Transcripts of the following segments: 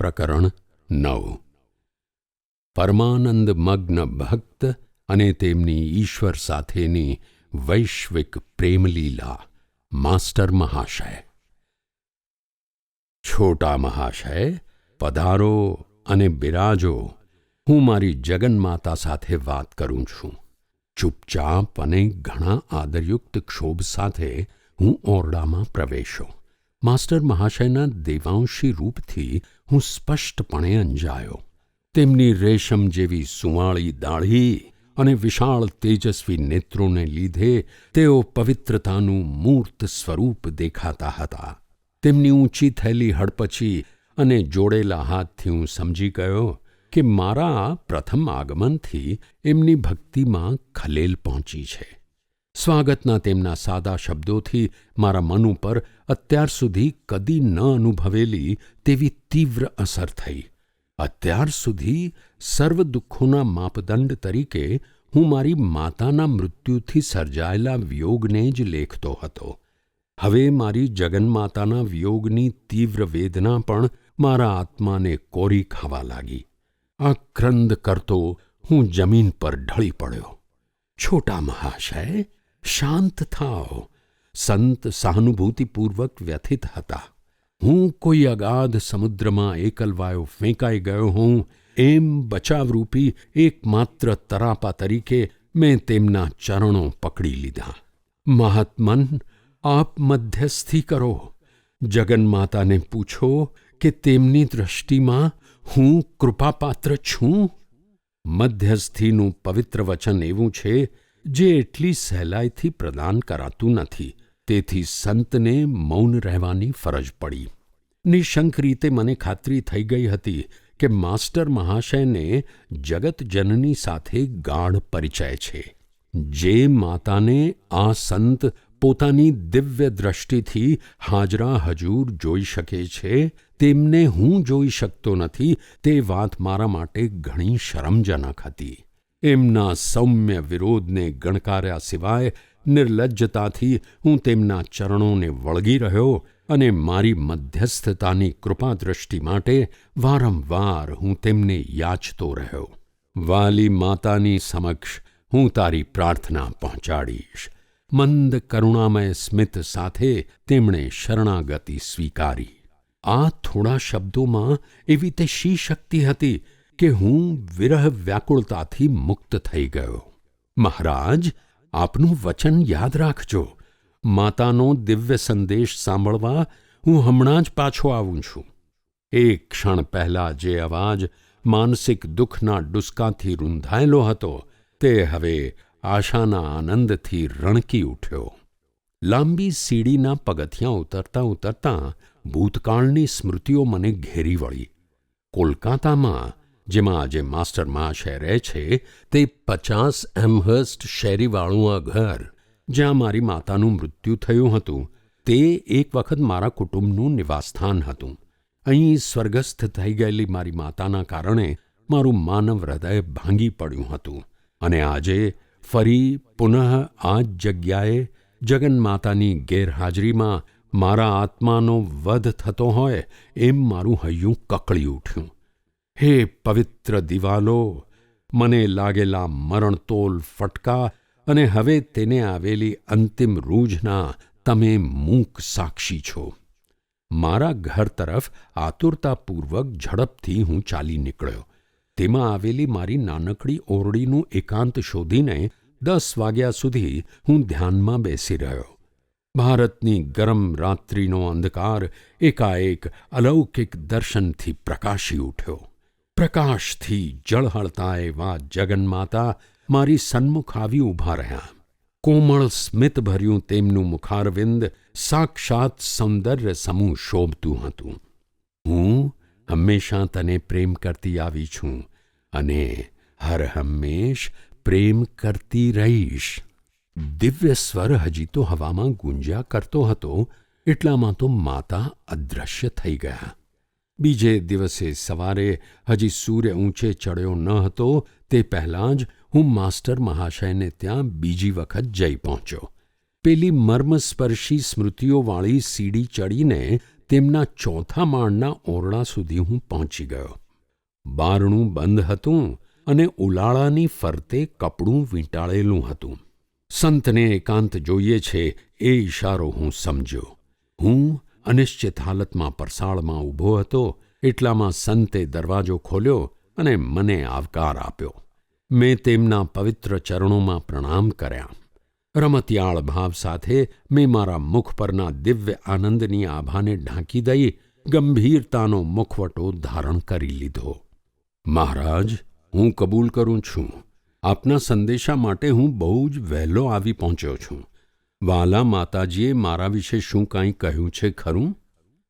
પ્રકરણ નવ. પરમાનંદ મગ્ન ભક્ત અને તેમની ઈશ્વર સાથેની વૈશ્વિક પ્રેમલીલા માસ્ટર મહાશય. છોટા મહાશય, પધારો અને બિરાજો, હું મારી જગન્માતા સાથે વાત કરું છું. ચૂપચાપ અને ઘણા આદરયુક્ત ક્ષોભ સાથે હું ઓરડામાં પ્રવેશ્યો માસ્ટર મહાશયના દેવાંશી રૂપથી હું સ્પષ્ટપણે અંજાયો. તેમની રેશમ જેવી સુંવાળી દાઢી અને વિશાળ તેજસ્વી નેત્રોને લીધે તેઓ પવિત્રતાનું મૂર્ત સ્વરૂપ દેખાતા હતા. તેમની ઊંચી થયેલી હડપચી અને જોડેલા હાથથી હું સમજી ગયો કે મારા પ્રથમ આગમનથી એમની ભક્તિમાં ખલેલ પહોંચી છે. સ્વાગતના તેમના સાદા શબ્દોથી મારા મન ઉપર અત્યાર સુધી કદી ન અનુભવેલી તેવી તીવ્ર અસર થઈ. અત્યાર સુધી સર્વ દુઃખોના માપદંડ તરીકે હું મારી માતાના મૃત્યુથી સર્જાયેલા વિયોગને જ લેખતો હતો. હવે મારી જગન્માતાના વિયોગની તીવ્ર વેદના પણ મારા આત્માને કોરી ખાવા લાગી. આ ક્રંદ કરતો હું જમીન પર ઢળી પડ્યો. છોટા મહાશય શાંત થાઓ. સંત સહાનુભૂતિપૂર્વક વ્યથિત હતા. હું કોઈ અગાધ સમુદ્રમાં એકલવાયો ફેંકાઈ ગયો હું એમ બચાવરૂપી એકમાત્ર તરાપા તરીકે મેં તેમના ચરણો પકડી લીધા. મહાત્મન, આપ મધ્યસ્થી કરો. જગન્માતાને પૂછો કે તેમની દૃષ્ટિમાં હું કૃપાપાત્ર છું? મધ્યસ્થીનું પવિત્ર વચન એવું છે જે એટલી સહેલાઈથી પ્રદાન કરાતું નથી, તેથી સંતને મૌન રહેવાની ફરજ પડી. નિશંક રીતે મને ખાતરી થઈ ગઈ હતી કે માસ્ટર મહાશયને જગતજનની સાથે ગાઢ પરિચય છે. જે માતાને આ સંત પોતાની દિવ્ય દ્રષ્ટિથી હાજરા હજૂર જોઈ શકે છે, તેમને હું જોઈ શકતો નથી, તે વાત મારા માટે ઘણી શરમજનક હતી. એમના સૌમ્ય વિરોધને ગણકાર્યા સિવાય નિર્લજ્જતાથી હું તેમના ચરણોને વળગી રહ્યો અને મારી મધ્યસ્થતાની કૃપાદૃષ્ટિ માટે વારંવાર હું તેમને યાચતો રહ્યો. વાલી માતાની સમક્ષ હું તારી પ્રાર્થના પહોંચાડીશ. મંદ કરુણામય સ્મિત સાથે તેમણે શરણાગતિ સ્વીકારી. આ થોડા શબ્દોમાં એવી તે શી શક્તિ હતી કે હું વિરહ વ્યાકુળતાથી મુક્ત થઈ ગયો. મહારાજ, આપનું વચન યાદ રાખજો. માતાનો દિવ્ય સંદેશ સાંભળવા હું હમણાં જ પાછો આવું છું. એક ક્ષણ પહેલાં જે અવાજ માનસિક દુઃખના ડુસકાથી રૂંધાયેલો હતો, તે હવે આશાના આનંદથી રણકી ઉઠ્યો. લાંબી સીડીના પગથિયાં ઉતરતા ઉતરતા ભૂતકાળની સ્મૃતિઓ મને ઘેરી વળી. કોલકાતામાં જેમાં આજે માસ્ટર મહાશય રહે છે તે પચાસ એમહર્સ્ટ શેરીવાળું આ ઘર, જ્યાં મારી માતાનું મૃત્યુ થયું હતું. તે એક વખત મારા કુટુંબનું નિવાસસ્થાન હતું. અહીં સ્વર્ગસ્થ થઈ ગયેલી મારી માતાના કારણે મારું માનવ હૃદય ભાંગી પડ્યું હતું. અને આજે ફરી પુનઃ આ જ જગ્યાએ જગન્માતાની ગેરહાજરીમાં મારા આત્માનો વધ થતો હોય એમ મારું હૈયું કકળી ઉઠ્યું. હે પવિત્ર દિવાલો મને લાગેલા મરણતોલ ફટકા અને હવે તેને આવેલી અંતિમ રૂઝના તમે મૂક સાક્ષી છો. મારા ઘર તરફ આતુરતાપૂર્વક ઝડપથી હું ચાલી નીકળ્યો. તેમાં આવેલી મારી નાનકડી ઓરડીનું એકાંત શોધીને દસ વાગ્યા સુધી હું ધ્યાનમાં બેસી રહ્યો. ભારતની ગરમ રાત્રિનો અંધકાર એકાએક અલૌકિક દર્શનથી પ્રકાશી ઉઠ્યો. પ્રકાશથી જળહળતા એવા જગન્માતા મારી સન્મુખ આવી ઊભા રહ્યા. કોમળ સ્મિતભર્યું તેમનું મુખારવિંદ સાક્ષાત સૌંદર્ય સમૂહ શોભતું હતું. હું હંમેશા તને પ્રેમ કરતી આવી છું અને હર હંમેશ પ્રેમ કરતી રહીશ. દિવ્ય સ્વર હજી તો હવામાં ગુંજ્યા કરતો હતો, એટલામાં તો માતા અદૃશ્ય થઈ ગયા. બીજે દિવસે સવારે હજી સૂર્ય ઊંચે ચડ્યો ન હતો, તે પહેલાં જ હું માસ્ટર મહાશયને ત્યાં બીજી વખત જઈ પહોંચ્યો. પેલી મર્મસ્પર્શી સ્મૃતિઓવાળી સીડી ચડીને તેમના ચોથા માળના ઓરડા સુધી હું પહોંચી ગયો. બારણું બંધ હતું અને ઉલાળાની ફરતે કપડું વીંટાળેલું હતું. સંતને એકાંત જોઈએ છે એ ઇશારો હું સમજ્યો. હું અનિશ્ચિત હાલતમાં પરસાળમાં ઊભો હતો, એટલામાં સંતે દરવાજો ખોલ્યો અને મને આવકાર આપ્યો. મેં તેમના પવિત્ર ચરણોમાં પ્રણામ કર્યા. રમતિયાળ ભાવ સાથે મેં મારા મુખ પરના દિવ્ય આનંદની આભાને ઢાંકી દઈ ગંભીરતાનો મુખવટો ધારણ કરી લીધો. મહારાજ, હું કબૂલ કરું છું. આપના સંદેશા માટે હું બહુ જ વહેલો આવી પહોંચ્યો છું. વાલા માતાજીએ મારા વિશે શું કાંઈ કહ્યું છે ખરું?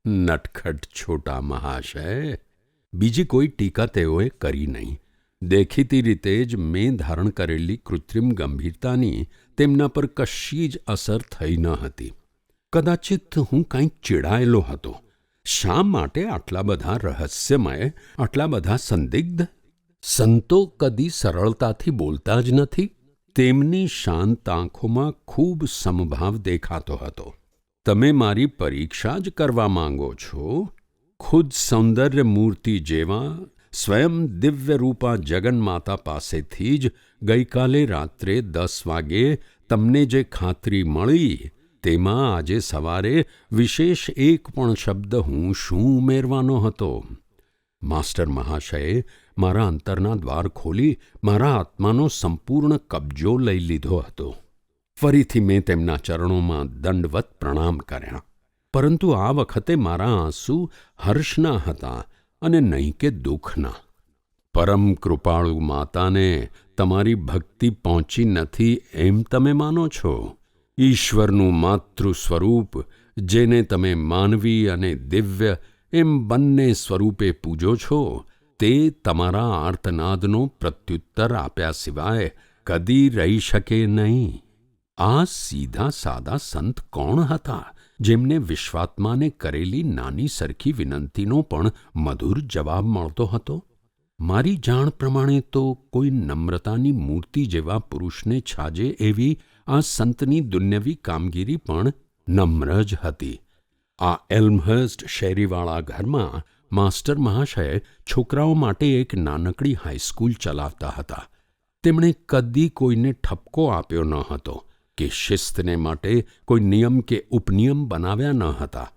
નટખટ છોટા મહાશય, બીજી કોઈ ટીકા તેઓએ કરી નહીં. દેખીતી રીતે જ મેં ધારણ કરેલી કૃત્રિમ ગંભીરતાની તેમના પર કશી જ અસર થઈ ન હતી. કદાચિત હું કાંઈ ચીડાયેલો હતો. શા માટે આટલા બધા રહસ્યમય, આટલા બધા સંદિગ્ધ? સંતો કદી સરળતાથી બોલતા જ નથી. તેમની શાંત આંખોમાં ખૂબ સમભાવ દેખાતો હતો. તમે મારી પરીક્ષા જ કરવા માંગો છો? ખુદ સૌંદર્ય મૂર્તિ જેવા સ્વયં દિવ્ય રૂપા જગન્માતા પાસેથી જ ગઈકાલે રાત્રે દસ વાગ્યે તમને જે ખાતરી મળી, તેમાં આજે સવારે વિશેષ એક પણ શબ્દ હું શું ઉમેરવાનો હતો? માસ્ટર મહાશયે મારા અંતરના દ્વાર ખોલી મારા આત્માનો સંપૂર્ણ કબજો લઈ લીધો હતો. ફરીથી મેં તેમના ચરણોમાં દંડવત પ્રણામ કર્યા. પરંતુ આ વખતે મારા આંસુ હર્ષના હતા અને નહીં કે દુઃખના. પરમ કૃપાળુ માતાને તમારી ભક્તિ પહોંચી નથી એમ તમે માનો છો? ઈશ્વરનું માતૃ સ્વરૂપ જેને તમે માનવી અને દિવ્ય એમ બંને સ્વરૂપે પૂજો છો તે તમારા આર્તનાદનો પ્રત્યુત્તર આપ્યા સિવાય કદી રહી શકે નહીં. આ સીધા સાદા સંત કોણ હતા જેમને વિશ્વાત્માને કરેલી નાની સરખી વિનંતીનો પણ મધુર જવાબ મળતો હતો? મારી જાણ પ્રમાણે તો કોઈ નમ્રતાની મૂર્તિ જેવા પુરુષને છાજે એવી આ સંતની દુન્યવી કામગીરી પણ નમ્ર જ હતી. આ એલ્મહર્સ્ટ શેરીવાળા ઘરમાં માસ્ટર મહાશય છોકરાઓ માટે એક નાનકડી હાઈસ્કૂલ ચલાવતા હતા. તેમણે કદી કોઈને ઠપકો આપ્યો ન હતો કે શિસ્તને માટે કોઈ નિયમ કે ઉપનિયમ બનાવ્યા ન હતા.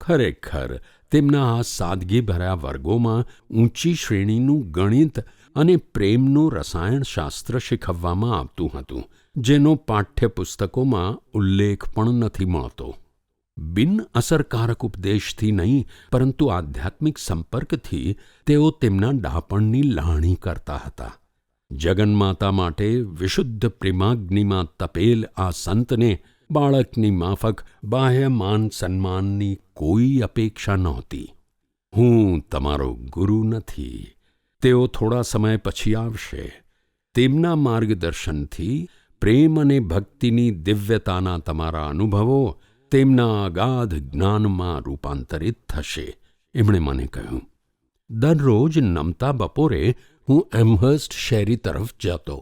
ખરેખર, તેમના આ સાદગીભર્યા વર્ગોમાં ઊંચી શ્રેણીનું ગણિત અને પ્રેમનું રસાયણશાસ્ત્ર શીખવવામાં આવતું હતું, જેનો પાઠ્યપુસ્તકોમાં ઉલ્લેખ પણ નથી મળતો. બિન અસરકારક ઉપદેશથી નહીં, પરંતુ આધ્યાત્મિક સંપર્કથી તેઓ તેમના ડહાપણની લાણી કરતા હતા. જગન્માતા માટે વિશુદ્ધ પ્રેમાગ્નિમાં તપેલ આ સંતને બાળકની માફક, બાહ્ય માન સન્માનની કોઈ અપેક્ષા નહોતી. હું તમારો ગુરુ નથી, તેઓ થોડા સમય પછી આવશે. તેમના માર્ગદર્શનથી પ્રેમ અને ભક્તિની દિવ્યતાના તમારા અનુભવો તેમના અગાધ જ્ઞાનમાં રૂપાંતરિત થશે. એમણે મને કહ્યું, દરરોજ નમતા બપોરે હું એમહર્સ્ટ શેરી તરફ જતો.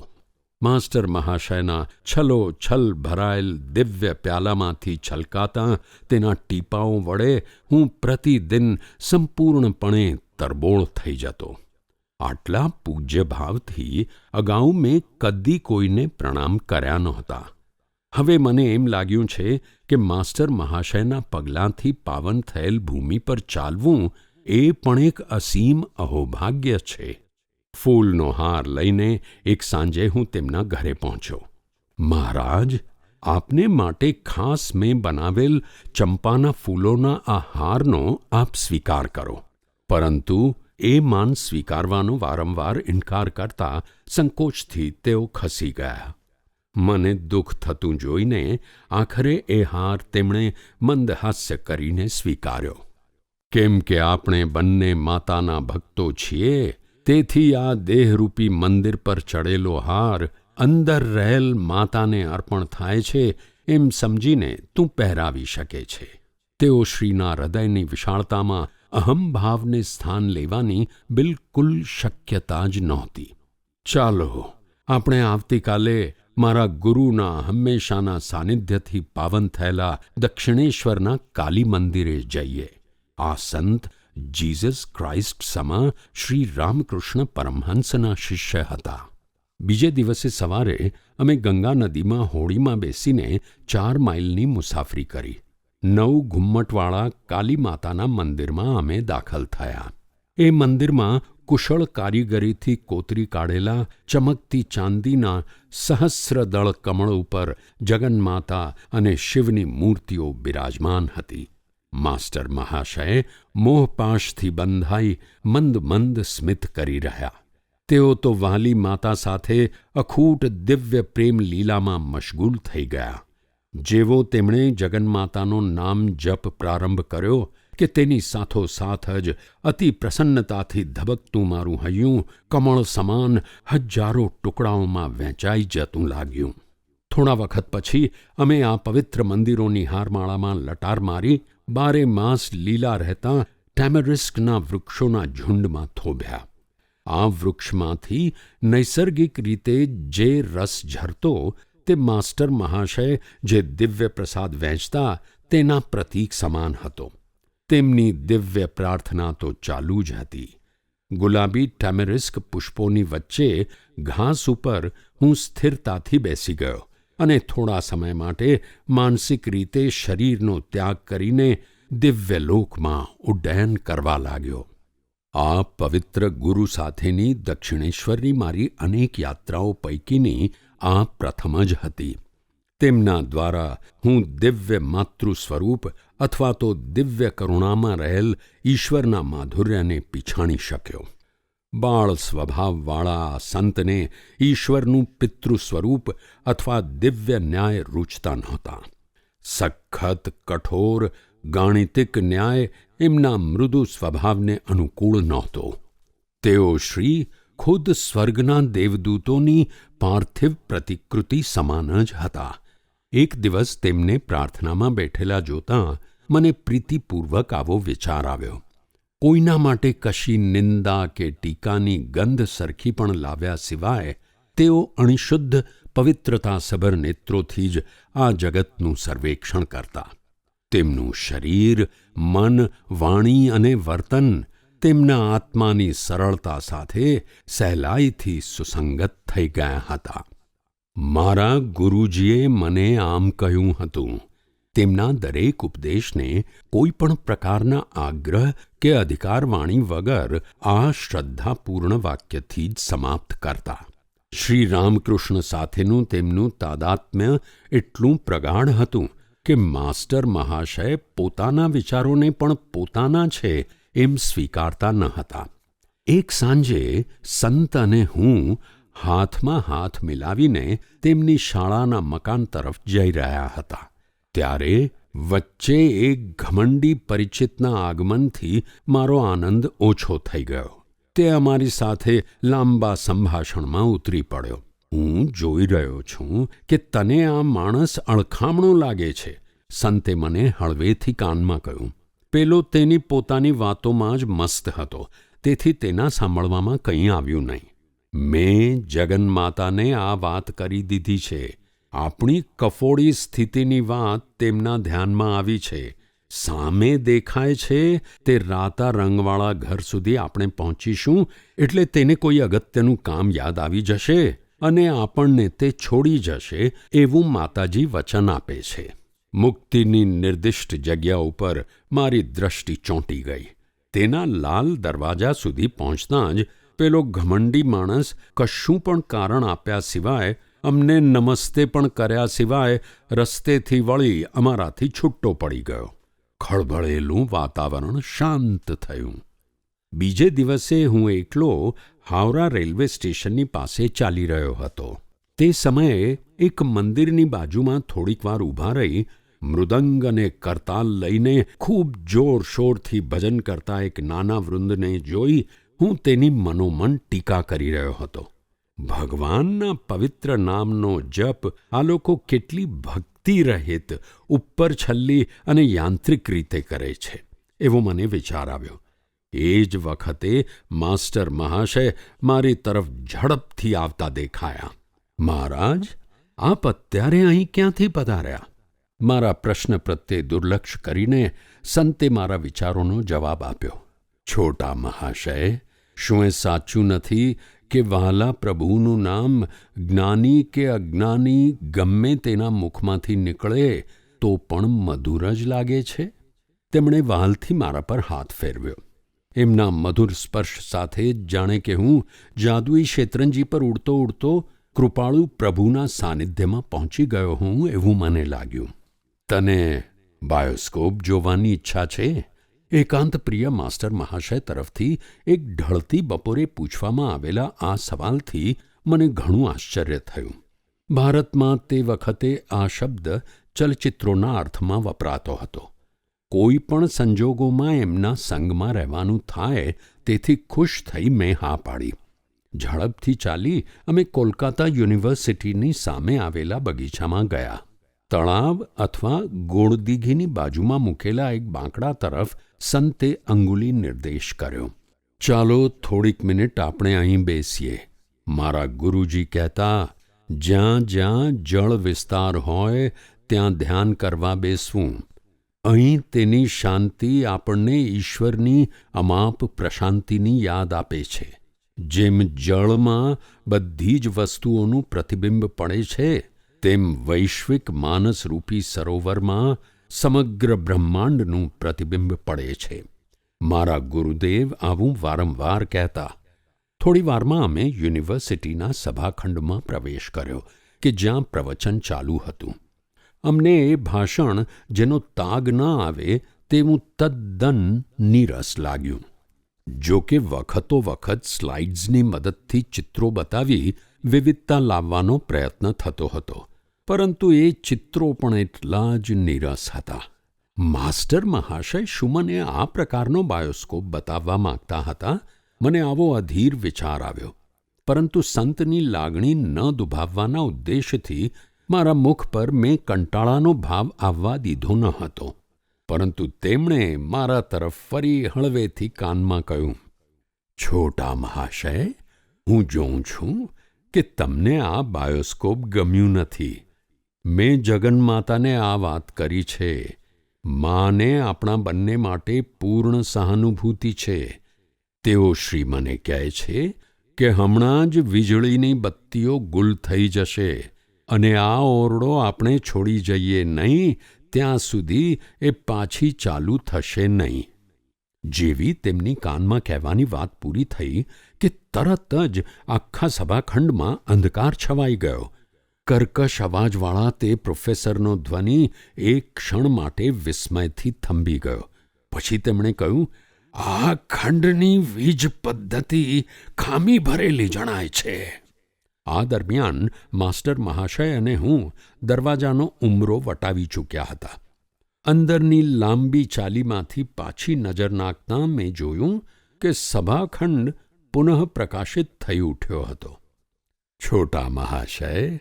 માસ્ટર મહાશયના છલો છલ ભરાયેલ દિવ્ય પ્યાલામાંથી છલકાતા તેના ટીપાઓ વડે હું પ્રતિદિન સંપૂર્ણપણે તરબોળ થઈ જતો. આટલા પૂજ્ય ભાવથી અગાઉ મેં કદી કોઈને પ્રણામ કર્યા નહોતા. હવે મને એમ લાગ્યું છે કે માસ્ટર મહાશયના પગલાંથી પાવન થયેલ ભૂમિ પર ચાલવું એ પણ એક અસીમ અહોભાગ્ય છે. ફૂલનો હાર લઈને એક સાંજે હું તેમના ઘરે પહોંચ્યો. મહારાજ, આપને માટે ખાસ મેં બનાવેલ ચંપાના ફૂલોના આ હારનો આપ સ્વીકાર કરો. પરંતુ એ માન સ્વીકારવાનો વારંવાર ઇનકાર કરતા સંકોચથી તેઓ ખસી ગયા. મને દુઃખ થતું જોઈને આખરે એ હાર તેમણે મંદહાસ્ય કરીને સ્વીકાર્યો. કેમ કે આપણે બંને માતાના ભક્તો છીએ, તેથી આ દેહરૂપી મંદિર પર ચડેલો હાર અંદર રહેલ માતાને અર્પણ થાય છે એમ સમજીને તું પહેરાવી શકે છે. તેઓ શ્રીના હૃદયની વિશાળતામાં અહમભાવને સ્થાન લેવાની બિલકુલ શક્યતા જ નહોતી. ચાલો, આપણે આવતીકાલે મારા ગુરુના હંમેશાના સાનિધ્યથી પાવન થયેલા દક્ષિણેશ્વરના કાલી મંદિરે જઈએ. આ સંત જીસસ ક્રાઇસ્ટ સમા શ્રી રામકૃષ્ણ પરમહંસના શિષ્ય હતા. બીજે દિવસે સવારે અમે ગંગા નદીમાં હોડીમાં બેસીને ચાર માઇલની મુસાફરી કરી. નવ ઘુમ્મટવાળા કાલી માતાના મંદિરમાં અમે દાખલ થયા. એ મંદિરમાં કુશળ કારીગરીથી કોતરી કાઢેલા ચમકતી ચાંદીના સહસ્રદળ કમળ ઉપર જગન્માતા અને શિવની મૂર્તિઓ બિરાજમાન હતી. માસ્ટર મહાશય મોહપાશથી બંધાઈ મંદ મંદ સ્મિત કરી રહ્યા. તેઓ તો વાલી માતા સાથે અખૂટ દિવ્ય પ્રેમ લીલામાં મશગુલ થઈ ગયા. જેવો તેમણે જગન્માતાનો નામ જપ પ્રારંભ કર્યો કે તેની સાથોસાથ જ અતિ પ્રસન્નતાથી ધબકતું મારું હૈયું કમળ સમાન હજારો ટુકડાઓમાં વહેંચાઈ જતું લાગ્યું. થોડા વખત પછી અમે આ પવિત્ર મંદિરોની હારમાળામાં લટાર મારી બારે માસ લીલા રહેતા ટેમરિસ્કના વૃક્ષોના ઝુંડમાં થોભ્યા. આ વૃક્ષમાંથી નૈસર્ગિક રીતે જે રસ ઝરતો તે માસ્ટર મહાશય જે દિવ્ય પ્રસાદ વહેંચતા તેના પ્રતીક સમાન હતો. તેમની દિવ્ય પ્રાર્થના તો ચાલુ જ હતી. ગુલાબી ટેમેરિસ્ક પુષ્પોની વચ્ચે ઘાસ ઉપર હું સ્થિરતાથી બેસી ગયો અને થોડા સમય માટે માનસિક રીતે શરીરનો ત્યાગ કરીને દિવ્યલોકમાં ઉડ્ડયન કરવા લાગ્યો. આ પવિત્ર ગુરુ સાથેની દક્ષિણેશ્વરની મારી અનેક યાત્રાઓ પૈકીની આ પ્રથમ જ હતી. તેમના દ્વારા હું દિવ્ય માતૃ સ્વરૂપ અથવા તો દિવ્ય કરુણામાં રહેલ ઈશ્વરના માધુર્યને પીછાણી શક્યો. બાળ સ્વભાવવાળા આ સંતને ઈશ્વરનું પિતૃ સ્વરૂપ અથવા દિવ્ય ન્યાય રૂચતા નહોતા. સખત, કઠોર, ગાણિતિક ન્યાય એમના મૃદુ સ્વભાવને અનુકૂળ નહોતો. તેઓ શ્રી ખુદ સ્વર્ગના દેવદૂતોની પાર્થિવ પ્રતિકૃતિ સમાન જ હતા. એક દિવસ તેમને પ્રાર્થનામાં બેઠેલા જોતાં મને પ્રીતિપૂર્વક આવો વિચાર આવ્યો. કોઈના માટે કશી નિંદા કે ટીકાની ગંધ સરખી પણ લાવ્યા સિવાય તેઓ અણિશુદ્ધ પવિત્રતાસભર નેત્રોથી જ આ જગતનું સર્વેક્ષણ કરતા. તેમનું શરીર, મન, વાણી અને વર્તન તેમના આત્માની સરળતા સાથે સહેલાઈથી સુસંગત થઈ ગયા હતા. મારા ગુરુજીએ મને આમ કહ્યું હતું, તેમના દરેક ઉપદેશને કોઈ પણ પ્રકારના આગ્રહ કે અધિકારવાણી વગર આ શ્રદ્ધાપૂર્ણ વાક્યથી જ સમાપ્ત કરતા. શ્રી રામકૃષ્ણ સાથેનું તેમનું તાદાત્મ્ય એટલું પ્રગાઢ હતું કે માસ્ટર મહાશય પોતાના વિચારોને પણ પોતાના છે એમ સ્વીકારતા ન હતા. એક સાંજે સંત અને હું હાથમાં હાથ મિલાવીને તેમની શાળાના મકાન તરફ જઈ રહ્યા હતા. ત્યારે વચ્ચે એક ઘમંડી પરિચિતના આગમનથી મારો આનંદ ઓછો થઈ ગયો. તે અમારી સાથે લાંબા સંભાષણમાં ઉતરી પડ્યો. હું જોઈ રહ્યો છું કે તને આ માણસ અણખામણો લાગે છે. સંતે મને હળવેથી કાનમાં કહ્યું. પેલો તેની પોતાની વાતોમાં જ મસ્ત હતો. તેથી તેના સાંભળવામાં કંઈ આવ્યું નહીં. મેં જગન્માતાને આ વાત કરી દીધી છે. આપણી કફોડી સ્થિતિની વાત તેમના ધ્યાનમાં આવી છે. સામે દેખાય છે તે રાતા રંગવાળા ઘર સુધી આપણે પહોંચીશું, એટલે તેને કોઈ અગત્યનું કામ યાદ આવી જશે અને આપણને તે છોડી જશે એવું માતાજી વચન આપે છે. મુક્તિની નિર્દિષ્ટ જગ્યા ઉપર મારી દ્રષ્ટિ ચોંટી ગઈ. તેના લાલ દરવાજા સુધી પહોંચતા જ પેલો ઘમંડી માણસ કશું પણ કારણ આપ્યા સિવાય અમને નમસ્તે પણ કર્યા સિવાય રસ્તેથી વળી અમારાથી છૂટો પડી ગયો. ખળભળેલું વાતાવરણ શાંત થયું. બીજે દિવસે હું એકલો હાવરા રેલવે સ્ટેશનની પાસે ચાલી રહ્યો હતો. તે સમયે એક મંદિરની બાજુમાં થોડીક વાર ઊભા રહી મૃદંગ અને કરતાલ લઈને ખૂબ જોરશોરથી ભજન કરતા એક નાના વૃંદને જોઈ હું તેની મનોમન ટીકા કરી રહ્યો હતો. ભગવાનના પવિત્ર નામનો જપ આ લોકો કેટલી ભક્તિ રહિત, ઉપર છલ્લી અને યાંત્રિક રીતે કરે છે, એવો મને વિચાર આવ્યો. એ જ વખતે માસ્ટર મહાશય મારી તરફ ઝડપથી આવતા દેખાયા. મહારાજ, આપ અત્યારે અહીં ક્યાંથી પધાર્યા? મારા પ્રશ્ન પ્રત્યે દુર્લક્ષ કરીને સંતે મારા વિચારોનો જવાબ આપ્યો. છોટા મહાશય શું એ સાચું નથી કે વહાલા પ્રભુનું નામ જ્ઞાની કે અજ્ઞાની ગમે તેના મુખમાંથી નીકળે તો પણ મધુર જ લાગે છે? તેમણે વહાલથી મારા પર હાથ ફેરવ્યો. એમના મધુર સ્પર્શ સાથે જ જાણે કે હું જાદુઈ શેતરંજી પર ઉડતો ઉડતો કૃપાળુ પ્રભુના સાનિધ્યમાં પહોંચી ગયો હું એવું મને લાગ્યું. તને બાયોસ્કોપ જોવાની ઈચ્છા છે? એકાંત પ્રિય માસ્ટર મહાશય તરફથી એક ઢળતી બપોરે પૂછવામાં આવેલા આ સવાલથી મને ઘણું આશ્ચર્ય થયું. ભારતમાં તે વખતે આ શબ્દ ચલચિત્રોના અર્થમાં વપરાતો હતો. કોઈ પણ સંજોગોમાં એમના સંગમાં રહેવાનું થાય તેથી ખુશ થઈ મેં હા પાડી. ઝડપથી ચાલી અમે કોલકાતા યુનિવર્સિટીની સામે આવેલા બગીચામાં ગયા. તળાવ અથવા ગોળદીઘીની બાજુમાં મૂકેલા એક બાંકડા તરફ સંતે અંગુલી નિર્દેશ કર્યો. ચાલો થોડીક મિનિટ આપણે અહીં બેસીએ. મારા ગુરુજી કહેતા, જ્યાં જ્યાં જળ વિસ્તાર હોય, ત્યાં ધ્યાન કરવા બેસવું. અહીં તેની શાંતિ આપણને ઈશ્વરની અમાપ પ્રશાંતિની યાદ આપે છે. જેમ જળમાં બધી જ વસ્તુઓનું પ્રતિબિંબ પડે છે તેમ વૈશ્વિક માનસરૂપી સરોવરમાં સમગ્ર બ્રહ્માંડનું પ્રતિબિંબ પડે છે. મારા ગુરુદેવ આવું વારંવાર કહેતા, થોડી વારમાં અમે યુનિવર્સિટીના સભાખંડમાં પ્રવેશ કર્યો, કે જ્યાં પ્રવચન ચાલુ હતું. અમને એ ભાષણ જેનો તાગ ન આવે તેવું તદ્દન નીરસ લાગ્યું. જો કે વખતો વખત સ્લાઇડ્સની મદદથી ચિત્રો બતાવી વિવિધતા લાવવાનો પ્રયત્ન થતો હતો. પરંતુ એ ચિત્રો પણ એટલા જ નીરસ હતા. માસ્ટર મહાશય શું આ પ્રકારનો બાયોસ્કોપ બતાવવા માંગતા હતા, મને આવો અધીર વિચાર આવ્યો. પરંતુ સંતની લાગણી ન દુભાવવાના ઉદ્દેશથી મારા મુખ પર મેં કંટાળાનો ભાવ આવવા દીધો ન હતો. પરંતુ તેમણે મારા તરફ ફરી હળવેથી કાનમાં કહ્યું, છોટા મહાશય, હું જોઉં છું કે તમને આ બાયોસ્કોપ ગમ્યું નથી. મેં જગન્માતાને આ વાત કરી છે. માને આપણા બંને માટે પૂર્ણ સહાનુભૂતિ છે. તેઓ શ્રી મને કહે છે કે હમણાં જ વીજળીની બત્તીઓ ગુલ થઈ જશે અને આ ઓરડો આપણે છોડી જઈએ નહીં, ત્યાં સુધી એ પાછી ચાલુ થશે નહીં. જેવી તેમની કાનમાં કહેવાની વાત પૂરી થઈ કે તરત જ આખા સભાખંડમાં અંધકાર છવાઈ ગયો. કર્કશ અવાજવાળા તે પ્રોફેસરનો ધ્વનિ એક ક્ષણ માટે વિસ્મયથી થંભી ગયો. પછી તેમણે કહ્યું, આ ખંડની વીજ પદ્ધતિ ખામી ભરેલી જણાય છે. આ દરમિયાન માસ્ટર મહાશય અને હું દરવાજાનો ઉમરો વટાવી ચૂક્યા હતા. અંદરની લાંબી ચાલીમાંથી પાછી નજર નાખતા મેં જોયું કે સભાખંડ પુનઃ પ્રકાશિત થઈ ઉઠ્યો હતો. છોટા મહાશય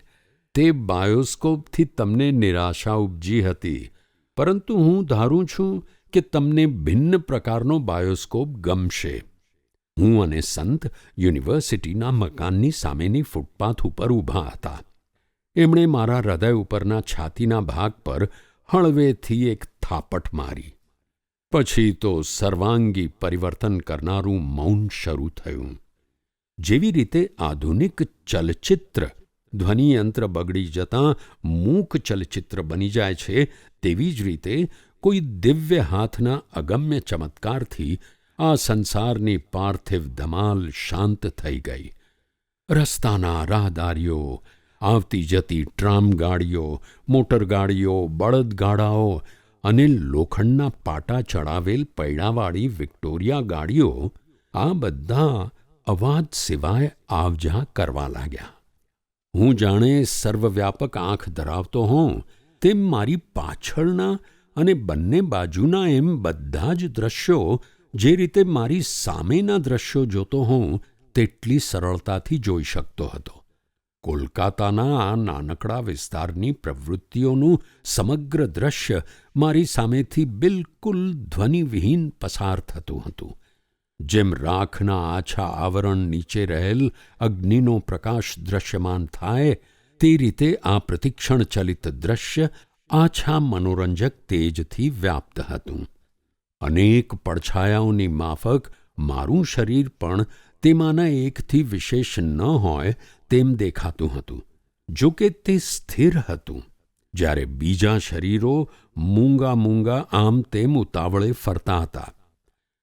તે બાયોસ્કોપથી તમને નિરાશા ઉપજી હતી. પરંતુ હું ધારું છું કે તમને ભિન્ન પ્રકારનો બાયોસ્કોપ ગમશે. હું અને સંત યુનિવર્સિટીના મકાનની સામેની ફૂટપાથ ઉપર ઊભા હતા. એમણે મારા હૃદય ઉપરના છાતીના ભાગ પર હળવેથી એક થાપટ મારી. પછી તો સર્વાંગી પરિવર્તન કરનારું મૌન શરૂ થયું. જેવી રીતે આધુનિક ચલચિત્ર ધ્વનિયંત્ર બગડી જતાં મૂક ચલચિત્ર બની જાય છે તેવી જ રીતે કોઈ દિવ્ય હાથના અગમ્ય ચમત્કારથી આ સંસારની પાર્થિવ ધમાલ શાંત થઈ ગઈ. રસ્તાના રાહદારીઓ, આવતી જતી ટ્રામ ગાડીઓ મોટરગાડીઓ બળદગાડાઓ અને લોખંડના પાટા ચડાવેલ પૈડાવાળી વિક્ટોરિયા ગાડીઓ આ બધા અવાજ સિવાય આવજા કરવા લાગ્યા. હું જાણે સર્વવ્યાપક આંખ ધરાવતો હોઉં, તેમ મારી પાછળના અને બંને બાજુના એમ બધા જ દ્રશ્યો જે રીતે મારી સામેના દ્રશ્યો જોતો હોઉં, તેટલી સરળતાથી જોઈ શકતો હતો. કોલકાતાના આ નાનકડા વિસ્તારની પ્રવૃત્તિઓનું સમગ્ર દ્રશ્ય મારી સામેથી બિલકુલ ધ્વનિવિહીન પસાર થતું હતું. જેમ રાખના આછા આવરણ નીચે રહેલ અગ્નિનો પ્રકાશ દ્રશ્યમાન થાય, તે રીતે આ પ્રતિક્ષણ ચલિત દ્રશ્ય આછા મનોરંજક તેજથી વ્યાપ્ત હતું. અનેક પડછાયાઓની માફક મારું શરીર પણ તેમાંના એકથી વિશેષ ન હોય તેમ દેખાતું હતું. જો કે તે સ્થિર હતું. જ્યારે બીજા શરીરો મૂંગા મૂંગા આમ તેમ ઉતાવળે ફરતા હતા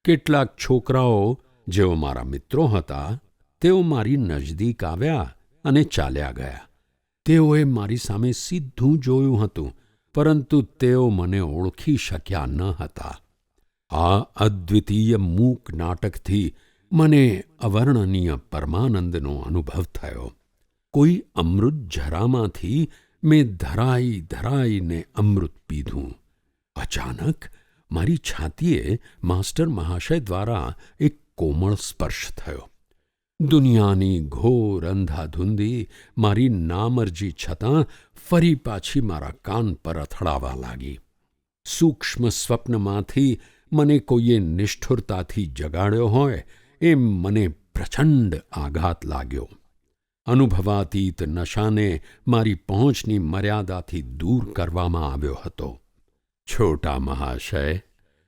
કેટલાક છોકરાઓ, જેઓ મારા મિત્રો હતા, તેઓ મારી નજદીક આવ્યા અને ચાલ્યા ગયા. તેઓએ મારી સામે સીધું જોયું હતું, પરંતુ તેઓ મને ઓળખી શક્યા ન હતા. આ અદ્વિતીય મૂક નાટકથી મને અવર્ણનીય પરમાનંદનો અનુભવ થયો. કોઈ અમૃત ઝરામાંથી મેં ધરાઈ ધરાઈને અમૃત પીધું. અચાનક મારી છાતીએ માસ્ટર મહાશય દ્વારા એક કોમળ સ્પર્શ થયો. દુનિયાની ઘોર અંધાધૂંધી મારી નામરજી છતાં ફરી પાછી મારા કાન પર અથડાવા લાગી. સૂક્ષ્મ સ્વપ્નમાંથી મને કોઈએ નિષ્ઠુરતાથી જગાડ્યો હોય એમ મને પ્રચંડ આઘાત લાગ્યો. અનુભવાતીત નશાને મારી પહોંચની મર્યાદાથી દૂર કરવામાં આવ્યો હતો. છોટા મહાશય,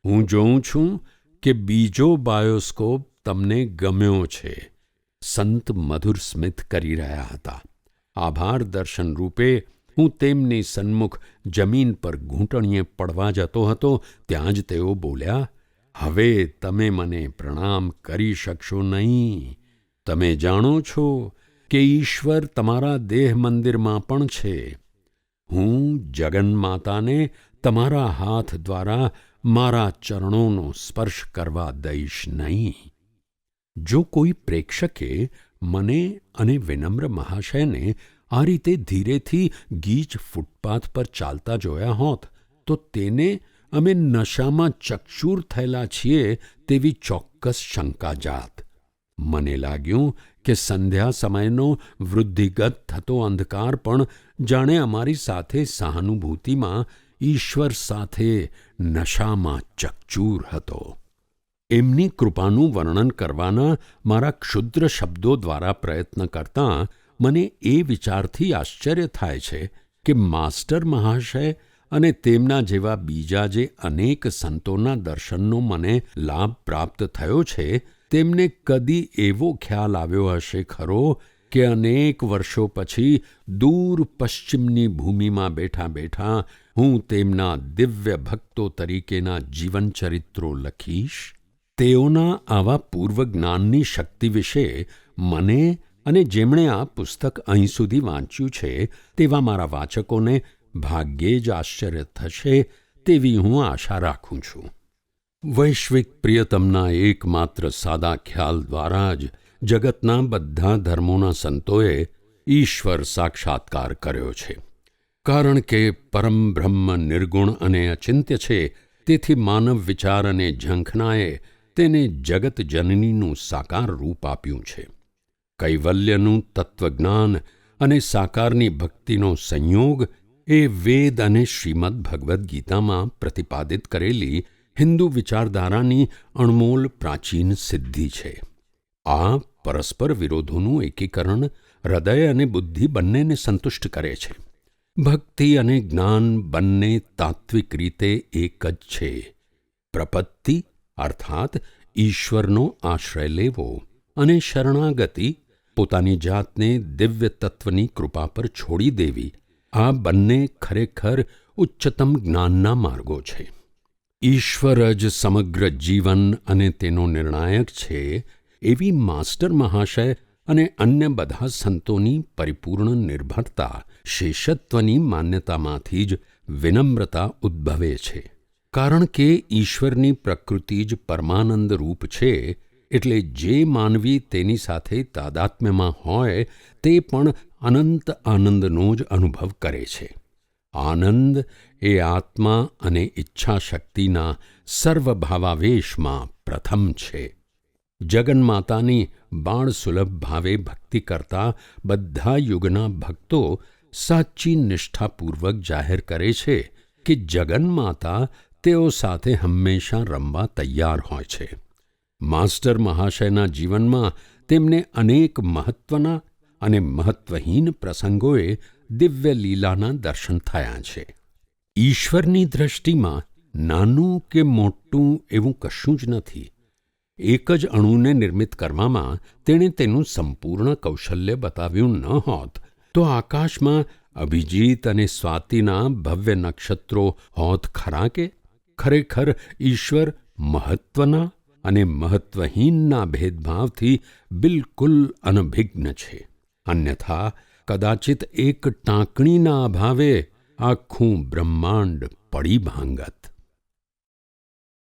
હું જોઉં છું કે બીજો બાયોસ્કોપ તમને ગમ્યો છે. સંત મધુર સ્મિત કરી રહ્યા હતા. આભાર દર્શન રૂપે હું તેમની સન્મુખ જમીન પર ઘૂંટણીએ પડવા જતો હતો, ત્યાં જ તેઓ બોલ્યા, હવે તમે મને પ્રણામ કરી શકશો નહીં. તમે જાણો છો કે ઈશ્વર તમારા દેહ મંદિરમાં પણ છે. હું જગન્માતાને તમારા હાથ દ્વારા મારા ચરણોનો સ્પર્શ કરવા દઈશ નહીં. જો કોઈ પ્રેક્ષકે મને અને વિનમ્ર મહાશયને આ રીતે ધીરેથી ગીચ ફૂટપાથ પર ચાલતા જોયા હોત, તો તેને અમે નશામાં ચકચૂર થયેલા છીએ તેવી ચોક્કસ શંકા જાત. મને લાગ્યું કે સંધ્યા સમયનો વૃદ્ધિગત થતો અંધકાર પણ જાણે અમારી સાથે સહાનુભૂતિમાં ઈશ્વર સાથે નશામાં ચકચૂર હતો. એમની કૃપાનું વર્ણન કરવાના મારા ક્ષુદ્ર શબ્દો દ્વારા પ્રયત્ન કરતાં મને એ વિચારથી આશ્ચર્ય થાય છે કે માસ્ટર મહાશય અને તેમના જેવા બીજા જે અનેક સંતોના દર્શનનો મને લાભ પ્રાપ્ત થયો છે, તેમને કદી એવો ખ્યાલ આવ્યો હશે ખરો કે અનેક વર્ષો પછી દૂર પશ્ચિમની ભૂમિમાં બેઠા બેઠા હું તેમના દિવ્ય ભક્તો તરીકેના જીવનચરિત્રો લખીશ, તેઓના આવા પૂર્વજ્ઞાનની શક્તિ વિશે મને અને જેમણે આ પુસ્તક અહીં સુધી વાંચ્યું છે, તેવા મારા વાચકોને ભાગ્યે જ આશ્ચર્ય થશે તેવી હું આશા રાખું છું. વૈશ્વિક પ્રિયતમના એકમાત્ર સાદા ખ્યાલ દ્વારા જ જગતના બધા ધર્મોના સંતોએ ઈશ્વર સાક્ષાત્કાર કર્યો છે. કારણ કે પરમ બ્રહ્મ નિર્ગુણ અને અચિંત્ય છે, તેથી માનવ વિચાર અને ઝંખનાએ તેને જગત જનનીનું સાકાર રૂપ આપ્યું છે. કૈવલ્યનું તત્વજ્ઞાન અને સાકારની ભક્તિનો સંયોગ એ વેદ અને શ્રીમદ ભગવદ્ ગીતામાં પ્રતિપાદિત કરેલી હિન્દુ વિચારધારાની અણમોલ પ્રાચીન સિદ્ધિ છે. આ પરસ્પર વિરોધોનું એકીકરણ હૃદય અને બુદ્ધિ બંનેને સંતુષ્ટ કરે છે. ભક્તિ અને જ્ઞાન બંને તાત્વિક રીતે એક જ છે. પ્રપત્તિ, અર્થાત ઈશ્વરનો આશ્રય લેવો અને શરણાગતિ, પોતાની જાતને દિવ્ય તત્વની કૃપા પર છોડી દેવી, આ બંને ખરેખર ઉચ્ચતમ જ્ઞાનના માર્ગો છે. ઈશ્વર જ સમગ્ર જીવન અને તેનો નિર્ણાયક છે, એવી માસ્ટર મહાશય અને અન્ય બધા સંતોની પરિપૂર્ણ નિર્ભરતા શેષત્વની માન્યતામાંથી જ વિનમ્રતા ઉદ્ભવે છે. કારણ કે ઈશ્વરની પ્રકૃતિ જ પરમાનંદ રૂપ છે, એટલે જે માનવી તેની સાથે તાદાત્મ્યમાં હોય, તે પણ અનંત આનંદનો જ અનુભવ કરે છે. આનંદ એ આત્મા અને ઈચ્છાશક્તિના સર્વભાવાવેશમાં પ્રથમ છે. જગન્માતાની બાળસુલભ ભાવે ભક્તિ કરતા બધા યુગના ભક્તો સાચી નિષ્ઠાપૂર્વક જાહેર કરે છે કે જગન્માતા તેઓ સાથે હંમેશા રમવા તૈયાર હોય છે. માસ્ટર મહાશયના જીવનમાં તેમને અનેક મહત્વના અને મહત્વહીન પ્રસંગોએ દિવ્ય લીલાના દર્શન થયા છે. ઈશ્વરની દ્રષ્ટિમાં નાનું કે મોટું એવું કશું જ નથી. એક જ અણુને નિર્મિત કરવામાં તેણે તેનું સંપૂર્ણ કૌશલ્ય બતાવ્યું ન હોત, તો આકાશમાં અભિજીત અને સ્વાતિના ભવ્ય નક્ષત્રો હોત ખરા કે? ખરેખર ઈશ્વર મહત્ત્વના અને મહત્ત્વહીનના ભેદભાવથી બિલકુલ અનભિજ્ઞ છે. અન્યથા, કદાચિત એક ટાંકણીના અભાવે આખું બ્રહ્માંડ પડી ભાંગત.